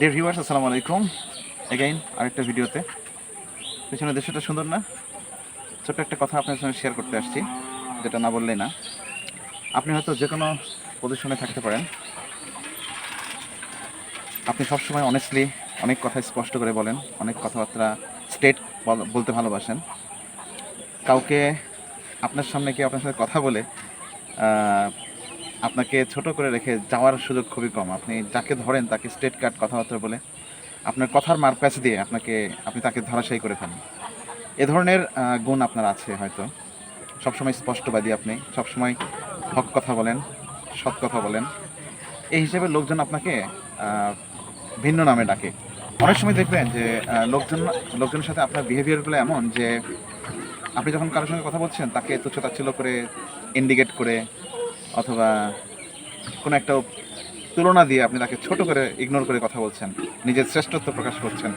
Dear viewers আসসালামু আলাইকুম। Again আরেকটা ভিডিওতে। পেছনে দৃশ্যটা সুন্দর না? ছোট্ট একটা কথা আপনার সঙ্গে শেয়ার করতে আসছি, যেটা না বললেই না। আপনি হয়তো যে কোনো পজিশনে থাকতে পারেন। আপনি সবসময় অনেস্টলি অনেক কথা স্পষ্ট করে বলেন, অনেক কথাবার্তা স্টেট বলতে ভালোবাসেন। কাউকে আপনার সামনে কেউ আপনার সাথে কথা বলে আপনাকে ছোট করে রেখে যাওয়ার সুযোগ খুবই কম। আপনি যাকে ধরেন তাকে স্টেট কাট কথাবার্তা বলে আপনার কথার মারপ্যাচ দিয়ে আপনাকে, আপনি তাকে ধরাশায়ী করে ফেলেন। এ ধরনের গুণ আপনার আছে হয়তো। সবসময় স্পষ্টবাদী আপনি, সবসময় হক কথা বলেন, সৎ কথা বলেন। এই হিসেবে লোকজন আপনাকে ভিন্ন নামে ডাকে। অনেক সময় দেখবেন যে লোকজন, লোকজনের সাথে আপনার বিহেভিয়ারগুলো এমন যে, আপনি যখন কারোর সঙ্গে কথা বলছেন, তাকে তুচ্ছ তাচ্ছিল্য করে ইন্ডিকেট করে অথবা কোনো একটা তুলনা দিয়ে আপনি তাকে ছোট করে ইগনোর করে কথা বলছেন, নিজের শ্রেষ্ঠত্ব প্রকাশ করছেন,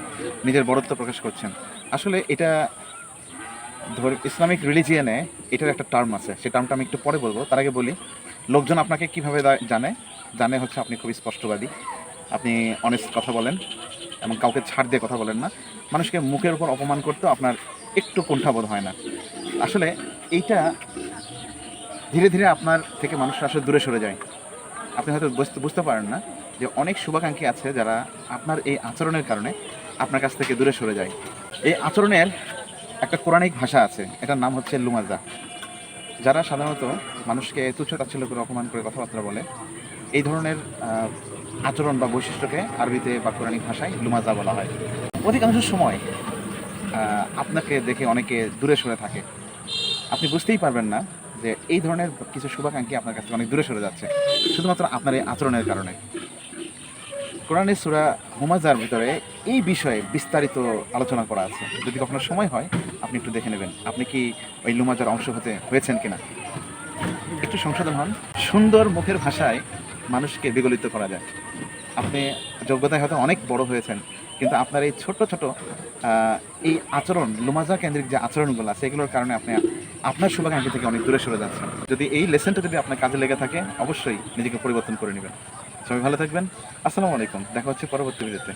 নিজের বড়ত্ব প্রকাশ করছেন। আসলে এটা ধর, ইসলামিক রিলিজিয়ানে এটার একটা টার্ম আছে, সেই টার্মটা আমি একটু পরে বলব। তার আগে বলি, লোকজন আপনাকে কীভাবে জানে? জানে হচ্ছে আপনি খুবই স্পষ্টবাদী। আপনি অনেস্ট কথা বলেন এবং কাউকে ছাড় দিয়ে কথা বলেন না। মানুষকে মুখের উপর অপমান করতেও আপনার একটু কুণ্ঠাবোধ হয় না। আসলে এইটা ধীরে ধীরে আপনার থেকে মানুষ আসলে দূরে সরে যায়। আপনি হয়তো বুঝতে পারেন না যে অনেক শুভাকাঙ্ক্ষী আছে যারা আপনার এই আচরণের কারণে আপনার কাছ থেকে দূরে সরে যায়। এই আচরণের একটা কোরআনিক ভাষা আছে, এটার নাম হচ্ছে লুমাজা। যারা সাধারণত মানুষকে তুচ্ছ তাচ্ছিল্য করে, অপমান করে কথাবার্তা বলে, এই ধরনের আচরণ বা বৈশিষ্ট্যকে আরবিতে বা কোরআনিক ভাষায় লুমাজা বলা হয়। অধিকাংশ সময় আপনাকে দেখে অনেকে দূরে সরে থাকে। আপনি বুঝতেই পারবেন না যে এই ধরনের কিছু শুভাকাঙ্ক্ষী আপনার কাছ থেকে অনেক দূরে সরে যাচ্ছে, শুধুমাত্র আপনার এই আচরণের কারণে। কোরআনের সুরা হুমাজার ভিতরে এই বিষয়ে বিস্তারিত আলোচনা করা আছে। যদি কখনো সময় হয়, আপনি একটু দেখে নেবেন। আপনি কি ওই লুমাজার অংশ হতে হয়েছেন কিনা? একটু সংশোধন হন। সুন্দর মুখের ভাষায় মানুষকে বিগলিত করা যায়। আপনি যোগ্যতায় হয়তো অনেক বড় হয়েছেন, কিন্তু আপনার এই ছোট ছোট এই আচরণ, লুমাজা কেন্দ্রিক যে আচরণগুলো আছে, এগুলোর কারণে আপনি আপনার শুভাকাঙ্ক্ষী থেকে অনেক দূরে সরে যাচ্ছেন। যদি এই লেসনটা যদি আপনার কাজে লেগে থাকে, অবশ্যই নিজেকে পরিবর্তন করে নেবেন। সবাই ভালো থাকবেন। আসসালামু আলাইকুম। দেখা হচ্ছে পরবর্তী ভিডিওতে।